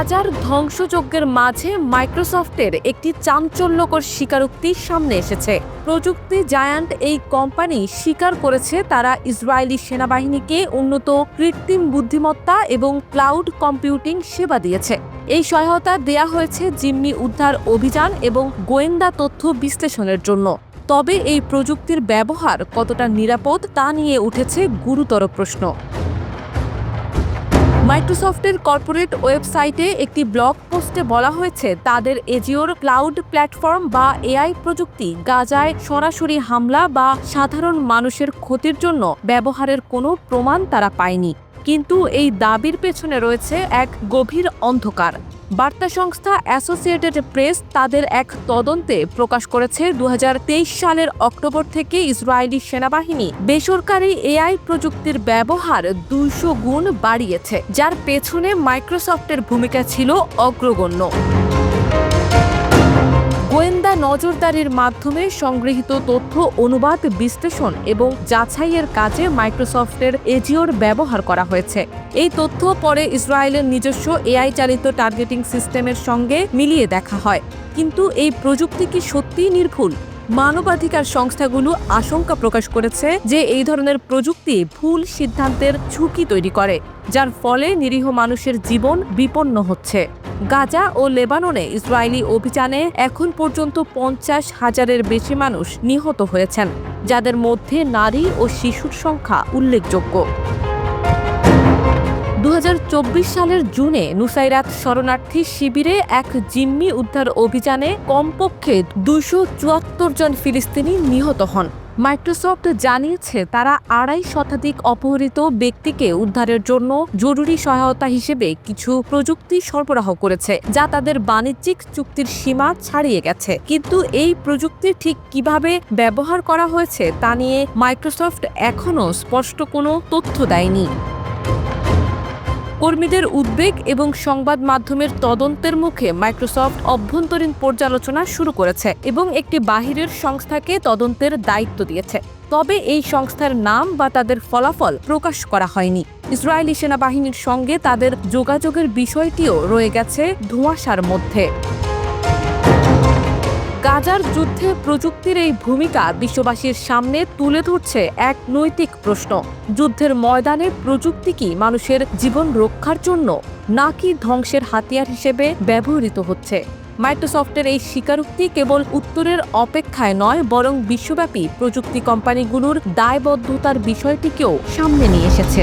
গাজার ধ্বংসযজ্ঞের মাঝে মাইক্রোসফটের একটি চাঞ্চল্যকর স্বীকারোক্তি সামনে এসেছে। প্রযুক্তি জায়ান্ট এই কোম্পানি স্বীকার করেছে তারা ইসরায়েলি সেনাবাহিনীকে উন্নত কৃত্রিম বুদ্ধিমত্তা এবং ক্লাউড কম্পিউটিং সেবা দিয়েছে। এই সহায়তা দেয়া হয়েছে জিম্মি উদ্ধার অভিযান এবং গোয়েন্দা তথ্য বিশ্লেষণের জন্য। তবে এই প্রযুক্তির ব্যবহার কতটা নিরাপদ তা নিয়ে উঠেছে গুরুতর প্রশ্ন। মাইক্রোসফটের কর্পোরেট ওয়েবসাইটে একটি ব্লগ পোস্টে বলা হয়েছে, তাদের এজিওর ক্লাউড প্ল্যাটফর্ম বা এআই প্রযুক্তি গাজায় সরাসরি হামলা বা সাধারণ মানুষের ক্ষতির জন্য ব্যবহারের কোনো প্রমাণ তারা পায়নি। কিন্তু এই দাবির পেছনে রয়েছে এক গভীর অন্ধকার। বার্তা সংস্থা অ্যাসোসিয়েটেড প্রেস তাদের এক তদন্তে প্রকাশ করেছে দু হাজার তেইশ সালের অক্টোবর থেকে ইসরায়েলি সেনাবাহিনী বেসরকারি এআই প্রযুক্তির ব্যবহার দুইশো গুণ বাড়িয়েছে, যার পেছনে মাইক্রোসফটের ভূমিকা ছিল অগ্রগণ্য। গোয়েন্দা নজরদারির মাধ্যমে সংগৃহীত তথ্য, অনুবাদ, বিশ্লেষণ এবং যাচাইয়ের কাজে মাইক্রোসফটের এজিওর ব্যবহার করা হয়েছে। এই তথ্য পরে ইসরায়েলের নিজস্ব এআই চালিত টার্গেটিং সিস্টেমের সঙ্গে মিলিয়ে দেখা হয়। কিন্তু এই প্রযুক্তি কি সত্যিই নির্ভুল? মানবাধিকার সংস্থাগুলো আশঙ্কা প্রকাশ করেছে যে এই ধরনের প্রযুক্তি ভুল সিদ্ধান্তের ঝুঁকি তৈরি করে, যার ফলে নিরীহ মানুষের জীবন বিপন্ন হচ্ছে। গাজা ও লেবাননে ইসরায়েলি অভিযানে এখন পর্যন্ত পঞ্চাশ হাজারের বেশি মানুষ নিহত হয়েছেন, যাদের মধ্যে নারী ও শিশুর সংখ্যা উল্লেখযোগ্য। দু হাজার চব্বিশ সালের জুনে নুসাইরাত শরণার্থী শিবিরে এক জিম্মি উদ্ধার অভিযানে কমপক্ষে দুশো জন ফিলিস্তিনি নিহত হন। মাইক্রোসফট জানিয়েছে, তারা আড়াই শতাধিক অপহৃত ব্যক্তিকে উদ্ধারের জন্য জরুরি সহায়তা হিসেবে কিছু প্রযুক্তি সরবরাহ করেছে, যা তাদের বাণিজ্যিক চুক্তির সীমা ছাড়িয়ে গেছে। কিন্তু এই প্রযুক্তি ঠিক কীভাবে ব্যবহার করা হয়েছে তা নিয়ে মাইক্রোসফট এখনও স্পষ্ট কোনো তথ্য দেয়নি। কর্মীদের উদ্বেগ এবং সংবাদ মাধ্যমের তদন্তের মুখে মাইক্রোসফট অভ্যন্তরীণ পর্যালোচনা শুরু করেছে এবং একটি বাহিরের সংস্থাকে তদন্তের দায়িত্ব দিয়েছে। তবে এই সংস্থার নাম বা তাদের ফলাফল প্রকাশ করা হয়নি। ইসরায়েলি সেনাবাহিনীর সঙ্গে তাদের যোগাযোগের বিষয়টিও রয়ে গেছে ধোঁয়াশার মধ্যে। গাজার যুদ্ধে প্রযুক্তির এই ভূমিকা বিশ্ববাসীর সামনে তুলে ধরছে এক নৈতিক প্রশ্ন। যুদ্ধের ময়দানে প্রযুক্তি কি মানুষের জীবন রক্ষার জন্য নাকি ধ্বংসের হাতিয়ার হিসেবে ব্যবহৃত হচ্ছে? মাইক্রোসফটের এই স্বীকারোক্তি কেবল উত্তরের অপেক্ষায় নয়, বরং বিশ্বব্যাপী প্রযুক্তি কোম্পানিগুলোর দায়বদ্ধতার বিষয়টিকেও সামনে নিয়ে এসেছে।